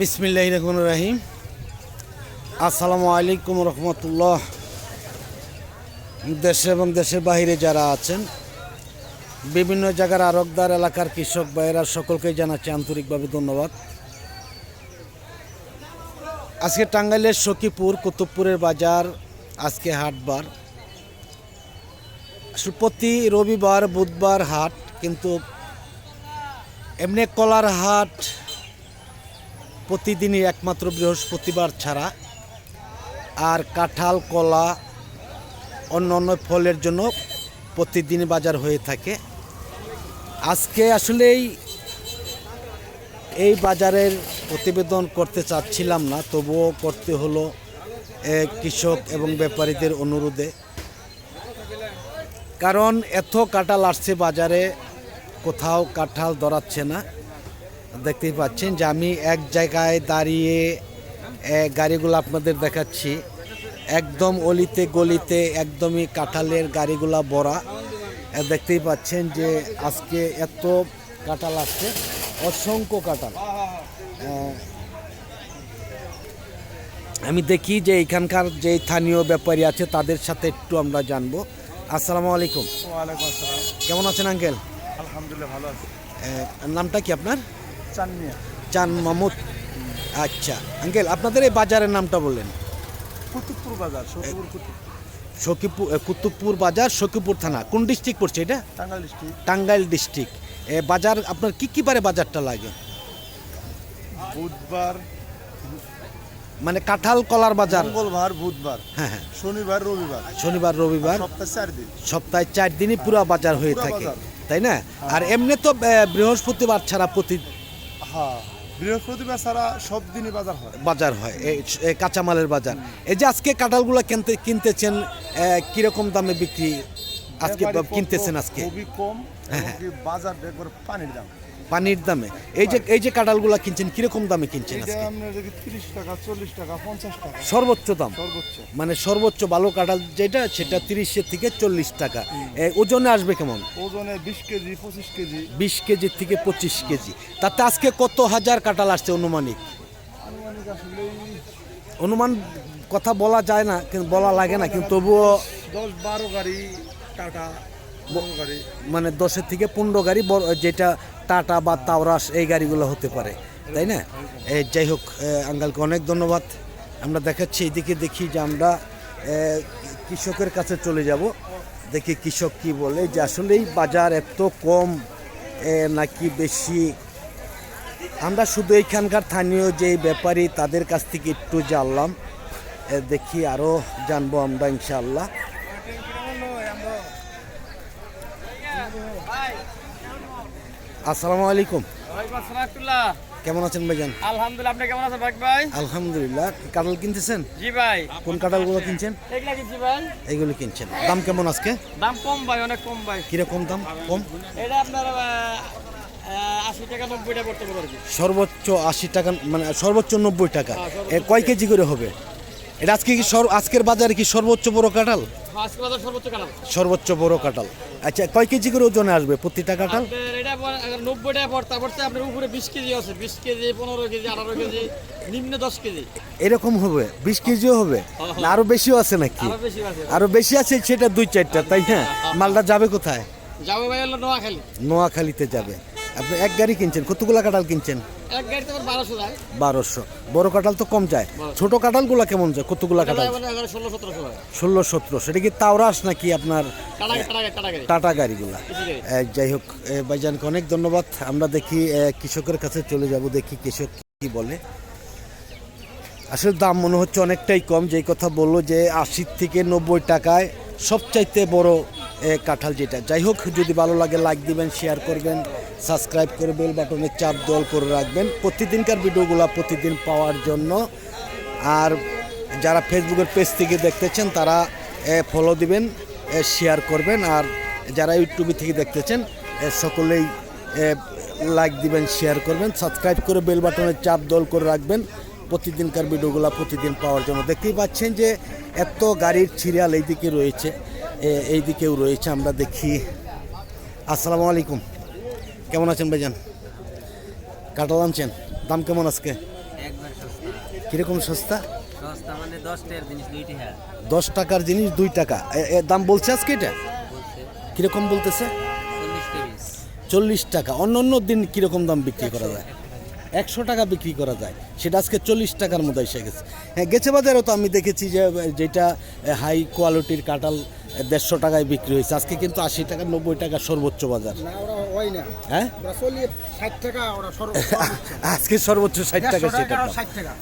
বিসমিল্লাহ রহমান রাহিম। আসসালামু আলাইকুম রহমতুল্লাহ। দেশে এবং দেশের বাইরে যারা আছেন, বিভিন্ন জায়গার আরকদার এলাকার কৃষক ভাইয়েরা সকলকে জানাচ্ছি আন্তরিকভাবে ধন্যবাদ। আজকে টাঙ্গাইলের সখীপুর, কুতুবপুরের বাজার আজকে হাটবার। প্রতি রবিবার, বুধবার হাট, কিন্তু এমনি কলার হাট প্রতিদিনই একমাত্র বৃহস্পতিবার ছাড়া আর কাঁঠাল, কলা, অন্য অন্য ফলের জন্য প্রতিদিন বাজার হয়ে থাকে। আজকে আসলেই এই বাজারের প্রতিবেদন করতে চাচ্ছিলাম না, তবুও করতে হলো কৃষক এবং ব্যাপারীদের অনুরোধে। কারণ এত কাঁঠাল আসছে বাজারে, কোথাও কাঁঠাল দরাচ্ছে না। দেখতেই পাচ্ছেন যে আমি এক জায়গায় দাঁড়িয়ে গাড়িগুলো আপনাদের দেখাচ্ছি। একদম অলিতে গলিতে একদমই কাঁঠালের গাড়িগুলা ভরা। দেখতেই পাচ্ছেন যে আজকে এত কাঁঠাল আসছে অসংখ্য কাঁঠাল। আমি দেখি যে এখানকার যে স্থানীয় ব্যাপারী আছে তাদের সাথে একটু আমরা জানব। আসসালামু আলাইকুম। কেমন আছেন আঙ্কেল? আলহামদুলিল্লাহ ভালো আছি। নামটা কি আপনার? চানমিয়া। চান মামুদ। আচ্ছা আঙ্কেল আপনাদের এই বাজারের নামটা বললেন? কুতুবপুর বাজার সখীপুর কুতুবপুর। বাজার সখীপুর থানা। কোন ডিস্ট্রিক্ট পড়ছে এটা? টাঙ্গাইল ডিস্ট্রিক্ট টাঙ্গাইল ডিস্ট্রিক্ট এ বাজার আপনার কি কি বারে বাজারটা লাগে? বুধবার। মানে কাঁঠাল কলার বাজার? মঙ্গলবার বুধবার। হ্যাঁ হ্যাঁ। শনিবার রবিবার। শনিবার রবিবার। সপ্তাহে চার দিন। সপ্তাহে চার দিনই পুরো বাজার হয়ে থাকে। তাই না? আর এমনি তো বৃহস্পতিবার ছাড়া প্রতি হ্যাঁ বৃহস্পতিবার ছাড়া সব দিনই বাজার হয়। বাজার হয় এই কাঁচামালের বাজার। এই যে আজকে কাঁঠালগুলো কিনতে কিনতেছেন কীরকম দামে বিক্রি আজকে কিনতেছেন আজকে? খুবই কম এমনকি বাজার একবার পানির দাম। পানির দামে। এই যে এই যে কাঁঠালগুলো কিনছেন কীরকম দামে কিনছেন তিরিশ টাকা চল্লিশ টাকা পঞ্চাশ টাকা। সর্বোচ্চ দাম? সর্বোচ্চ। মানে সর্বোচ্চ ভালো কাঁঠাল যেটা সেটা তিরিশের থেকে চল্লিশ টাকা। ওজনে আসবে কেমন? ওজনে বিশ কেজি পঁচিশ কেজি। বিশ কেজি থেকে পঁচিশ কেজি। তাতে আজকে কত হাজার কাঁঠাল আসছে অনুমানিক? অনুমান কথা বলা যায় না কিন্তু বলা লাগে না কিন্তু তবুও দশ বারো গাড়ি টাটা গাড়ি। মানে দশের থেকে পনেরো গাড়ি যেটা টাটা বা তাওরাস এই গাড়িগুলো হতে পারে তাই না? যাই হোক এ, আঙ্কালকে অনেক ধন্যবাদ। আমরা দেখাচ্ছি এইদিকে দেখি যে আমরা কৃষকের কাছে চলে যাব। দেখি কৃষক কি বলে যে আসলেই বাজার এত কম নাকি বেশি? আমরা শুধু এইখানকার স্থানীয় যে ব্যাপারী তাদের কাছ থেকে একটু জানলাম। দেখি আরও জানব আমরা ইনশাআল্লাহ। আসসালামু আলাইকুম। কেমন আছেন ভাইজান? আলহামদুলিল্লাহ আপনি কেমন আছেন ভাই ভাই? আলহামদুলিল্লাহ। কাঁঠাল কিনতেছেন? জি ভাই। কোন কাঁঠালগুলো কিনছেন? এগুলা কিনছি ভাই। এইগুলো কিনছেন। দাম কেমন আজকে? দাম কম ভাই অনেক কম ভাই। কীরকম দাম? কম? এটা আপনার সর্বোচ্চ আশি টাকা মানে সর্বোচ্চ নব্বই টাকা। এ কয় কেজি করে হবে? এটা আজকে কি আজকের বাজারে কি সর্বোচ্চ বড় কাঁঠাল? সর্বোচ্চ সর্বোচ্চ বড় কাঁঠাল। আচ্ছা কয় কেজি করে ওজনে আসবে প্রতিটা কাঁঠাল? আপনার এটা পড়ে- আবার নব্বই টাকা পড়তে পড়তে আপনার উপরে বিশ কেজি আছে। বিশ কেজি পনেরো কেজি আঠারো কেজি নিম্ন দশ কেজি। এরকম হবে বিশ কেজিও হবে। না আরও বেশিও আছে নাকি? আরও বেশি আছে। আরও বেশি আছে সেটা দুই চারটা তাই না? মালটা যাবে কোথায়? যাব ভাই হলো নোয়াখালী। নোয়াখালীতে যাবে। আপনি এক গাড়ি কিনছেন কতগুলা কাঁঠাল কিনছেন? এক গাড়িতে বারোশো যায়। বারোশো। বড় কাঁঠাল তো কম যায়। ছোট কাঁঠালগুলা কেমন যায়? কতগুলা কাঁঠাল? ষোলো হয়। সতেরো সেটা কি তাওরাস নাকি আপনার টাটা টাটা টাটা গাড়ি টাটা গাড়িগুলা? যাই হোক ভাইজানকে অনেক ধন্যবাদ। আমরা দেখি কৃষকের কাছে চলে যাব দেখি কৃষক কি বলে। আসলে দাম মনে হচ্ছে অনেকটাই কম। যেই কথা বলল যে আশি থেকে নব্বই টাকায় সবচাইতে বড় কাঁঠাল যেটা। যাই হোক যদি ভালো লাগে লাইক দিবেন শেয়ার করবেন। সাবস্ক্রাইব করে বেল বাটনে চাপ দল করে রাখবেন। প্রতিদিনকার ভিডিওগুলো প্রতিদিন পাওয়ার জন্য। আর যারা ফেসবুকের পেজ থেকে দেখতেছেন তারা ফলো দিবেন শেয়ার করবেন। আর যারা ইউটিউবে থেকে দেখতেছেন সকলেই লাইক দিবেন শেয়ার করবেন। সাবস্ক্রাইব করে বেল বাটনে চাপ দল করে রাখবেন। প্রতিদিনকার ভিডিওগুলো প্রতিদিন পাওয়ার জন্য। দেখতেই পাচ্ছেন যে এত গাড়ির সিরিয়াল এইদিকে রয়েছে এইদিকেও রয়েছে। আমরা দেখি। আসসালামু আলাইকুম। কেমন আছেন ভাইজান? কাটাল আনছেন দাম কেমন আজকে? কীরকম সস্তা? মানে দশ টাকার জিনিস দশ টাকার জিনিস দুই টাকা। দাম বলছে আজকে এটা? কীরকম বলতেছে? চল্লিশ টাকা। অন্য অন্য দিন কীরকম দাম বিক্রি করা যায়? একশো টাকা বিক্রি করা যায়। সেটা আজকে চল্লিশ টাকার মতো এসে গেছে। হ্যাঁ গেছে বাজারও তো আমি দেখেছি যে যেটা হাই কোয়ালিটির কাঁঠাল দেড়শো টাকায় বিক্রি হয়েছে। আজকে কিন্তু আশি টাকা নব্বই টাকা সর্বোচ্চ বাজার। হয় হ্যাঁ? আজকে সর্বোচ্চ ষাট টাকা সেটা।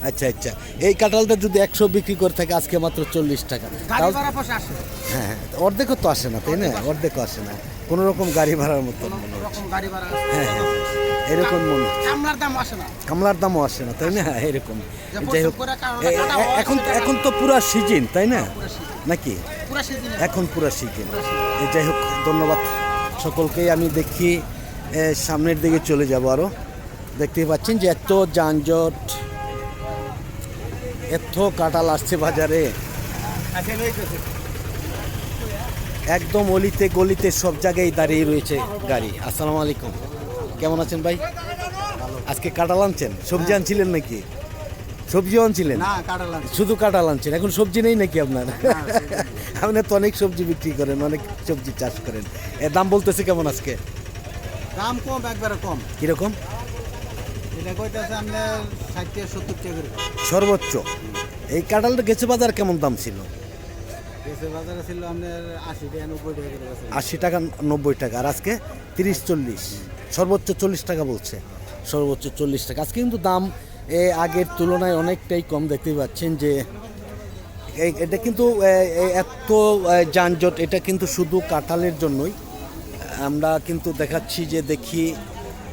আচ্ছা আচ্ছা। এই কাঁঠালটা যদি একশো বিক্রি করে থাকে আজকে মাত্র চল্লিশ টাকা। হ্যাঁ হ্যাঁ, অর্ধেকও তো আসে না তাই না? অর্ধেকও আসে না। কোনো রকম গাড়ি ভাড়ার মতো। রকম গাড়ি ভাড়া হ্যাঁ হ্যাঁ। এরকম মনে কামলার দাম আসে না। কামলার দামও আসে না তাই না? এরকম। যাই হোক। এখন এখন তো পুরা সিজন তাই না? নাকি? এখন পুরা সিজন। যাই হোক ধন্যবাদ সকলকেই। আমি দেখি সামনের দিকে চলে যাব আরও দেখতেই পাচ্ছেন যে এত যানজট এত কাটাল আসছে বাজারে। একদম অলিতে গলিতে সব জায়গায় দাঁড়িয়ে রয়েছে গাড়ি। আসসালামু আলাইকুম। কেমন আছেন ভাই? আজকে কাঁঠাল আনছেন? সবজি আনছিলেন নাকি? সবজিও আনছিলেন? শুধু কাঁঠাল আনছেন? এখন সবজি নেই নাকি আপনার? আপনি তো অনেক সবজি বিক্রি করেন অনেক সবজি চাষ করেন। এর দাম বলতেছে কেমন আজকে? দাম কম একবারে কম। কীরকম? এটা কইতাছে আপনার ষাট থেকে সত্তর টাকা সর্বোচ্চ। এই কাঁঠালটা গেছে বাজার কেমন দাম ছিল। আশি টাকা নব্বই টাকা। আর আজকে তিরিশ চল্লিশ। সর্বোচ্চ চল্লিশ টাকা বলছে। সর্বোচ্চ চল্লিশ টাকা। আজকে কিন্তু দাম এ আগের তুলনায় অনেকটাই কম দেখতে পাচ্ছেন যে এটা কিন্তু এত যানজট, এটা কিন্তু শুধু কাঁঠালের জন্যই। আমরা কিন্তু দেখাচ্ছি যে দেখি,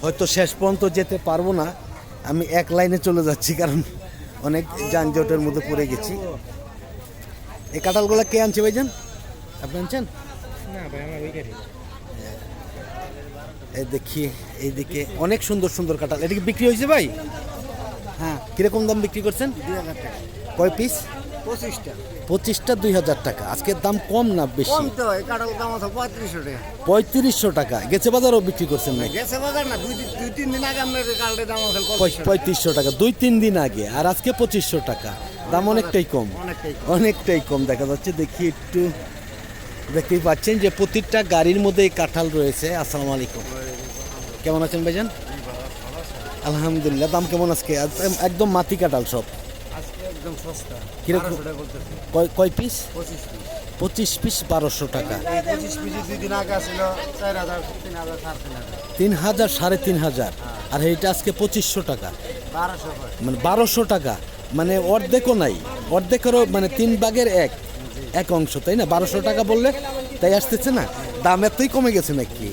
হয়তো শেষ পর্যন্ত যেতে পারব না। আমি এক লাইনে চলে যাচ্ছি কারণ অনেক যানজটের মধ্যে পড়ে গেছি। এই কাঁঠালগুলো কে আনছে ভাইজান? আপনি আনছেন? এই দেখি এইদিকে অনেক সুন্দর সুন্দর কাঁঠাল। এটা কি বিক্রি হয়েছে ভাই? হ্যাঁ। কীরকম দাম বিক্রি করছেন? দুই হাজার টাকা। কয় পিস পঁচিশটা। পঁচিশটা দুই হাজার টাকা। আজকের দাম কম না বেশি? পঁয়ত্রিশশো টাকা। পঁয়ত্রিশশো টাকা। গেছে বাজারও বিক্রি করছেন না গেছে বাজার না দুই দুই তিন দিন আগে আপনার কাটালের দাম আছে পঁয়ত্রিশশো টাকা। দুই তিন দিন আগে। আর আজকে পঁচিশশো টাকা। দাম অনেকটাই কম। অনেকটাই কম। দেখা যাচ্ছে দেখি একটু। দেখতেই পাচ্ছেন যে প্রতিটা গাড়ির মধ্যে এই কাঁঠাল রয়েছে। আসসালামু আলাইকুম। কেমন আছেন ভাইজান? আলহামদুলিল্লাহ দাম কেমন আজকে? একদম- মাটি কাঁঠাল সব। কীরকম? কয় কয় পিস পঁচিশ পিস বারোশো টাকা। তিন হাজার সাড়ে তিন হাজার। তিন হাজার সাড়ে তিন হাজার। আর এইটা আজকে পঁচিশশো টাকা। মানে বারোশো টাকা। মানে অর্ধেকও নাই। অর্ধেকেরও মানে তিন ভাগের এক। এক অংশ তাই না? বারোশো টাকা বললে তাই আসতেছে না? দাম এতই কমে গেছে নাকি?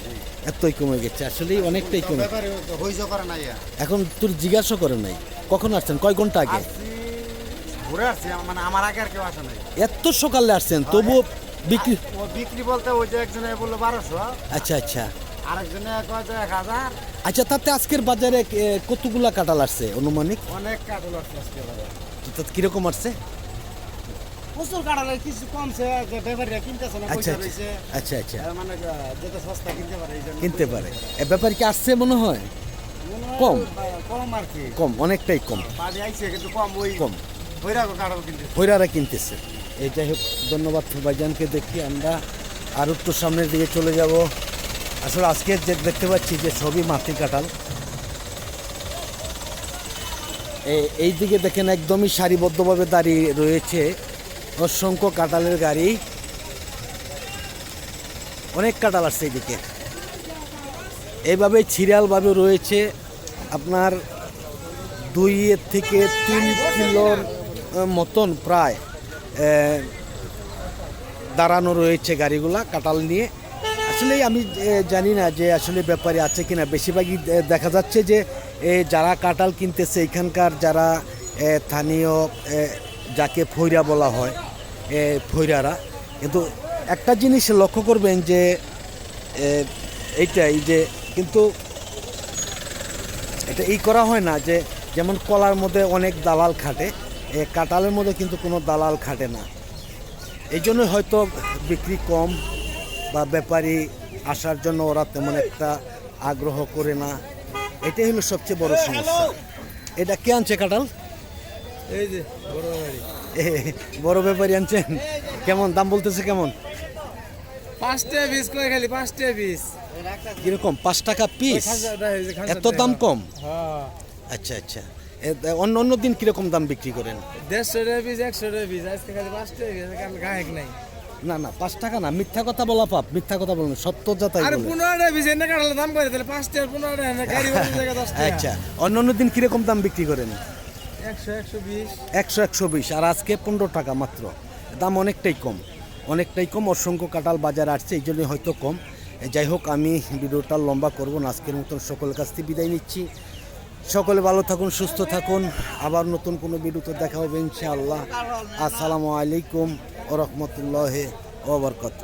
এতই কমে গেছে আসলেই অনেকটাই কমে। এখন তোর জিজ্ঞাসা করে নাই কখন আসছেন? কয় ঘণ্টা আগে? এত সকালে আসছেন তবুও বিক্রি বিক্রি বলতে ওই যে একজনে বলল বারোশো আচ্ছা আচ্ছা। আরেকজনে কয় যে এক হাজার আচ্ছা তাতে আজকের বাজারে কতগুলা কাঁঠাল আসছে অনুমানিক? অনেক কাটল আসছে আজকে বাজারে। কীরকম আসছে? প্রচুর কাটালে কিছু কমছে যে ব্যাপারীরা কিনতেছে না আচ্ছা পয়সা আচ্ছা রয়েছে। আচ্ছা আচ্ছা। মানে আহ, যেটা সস্তা কিনতে পারে এই জন্য কিনতে পারে। এ ব্যাপার কি আসছে মনে হয়? মনে হয়, কম। কম আর কি। কম অনেকটাই কম। বাড়ি আইছে কিন্তু কম ওই কম। কাটাল কিনতে কিনতেছে। এই যাই হোক ধন্যবাদ ভাইজানকে দেখি আমরা আর একটু সামনের দিকে চলে যাব। আসলে আজকে যে দেখতে পাচ্ছি যে সবই মাটি কাঁঠাল। এ- এই দিকে দেখেন একদমই সারিবদ্ধভাবে দাঁড়িয়ে রয়েছে অসংখ্য কাঁঠালের গাড়ি। অনেক কাঁঠাল আসছে এদিকে। এইভাবে সিরিয়ালভাবে রয়েছে আপনার দুই থেকে তিন কিলোর মতন প্রায় দাঁড়ানো রয়েছে গাড়িগুলা কাটাল নিয়ে। আসলে আমি জানি না যে আসলে ব্যাপারে আছে কিনা। বেশিরভাগই দেখা যাচ্ছে যে যারা কাটাল কিনতেছে এখানকার যারা স্থানীয় যাকে ফৈরা বলা হয় এ, ফৈরারা কিন্তু একটা জিনিস লক্ষ্য করবেন যে এইটাই যে কিন্তু এটা এই করা হয় না যে যেমন কলার মধ্যে অনেক দালাল খাটে এ কাঁঠালের মধ্যে কিন্তু কোনো দালাল খাটে না। এই জন্য হয়তো বিক্রি কম বা ব্যাপারী আসার জন্য ওরা তেমন একটা আগ্রহ করে না। এটাই হলো সবচেয়ে বড় সমস্যা। এটা কে আনছে কাঁঠাল? এই যে বড়। বড় ব্যাপারী আনছেন। কেমন? দাম বলতেছে কেমন? পাঁচটা পিস করে খালি? পাঁচটা পিস কীরকম? পাঁচ টাকা পিস এত দাম কম? হ্যাঁ। আচ্ছা আচ্ছা। অন্য অন্য দিন কীরকম দাম বিক্রি করেন? দেড়শো টাকা পিস একশো টাকা পিস আজকে খালি পাঁচটা পিস কাল গায়ক নাই। না না পাঁচ টাকা না মিথ্যা কথা বলা পাপ মিথ্যা কথা বলুন সত্য যাতাই আরে বলে। পনেরো টাকা পিস এনে কাটালে দাম করে তাহলে পাঁচটা আর পনেরো টাকা গাড়ি টাকা আচ্ছা অন্য অন্য দিন কীরকম দাম বিক্রি করেন? একশো একশো বিশ। আর আজকে পনেরো টাকা মাত্র। দাম অনেকটাই কম। অনেকটাই কম। অসংখ্য কাঁঠাল বাজার আসছে, এই জন্যই হয়তো কম। যাই হোক, আমি ভিডিওটা লম্বা করব না। আজকের মতন সকলের কাছ থেকে বিদায় নিচ্ছি। সকলে ভালো থাকুন, সুস্থ থাকুন। আবার নতুন কোনো ভিডিওতে দেখা হবে, ইনশাআল্লাহ। আসসালামু আলাইকুম ও রহমতুল্লাহ ওবরকাত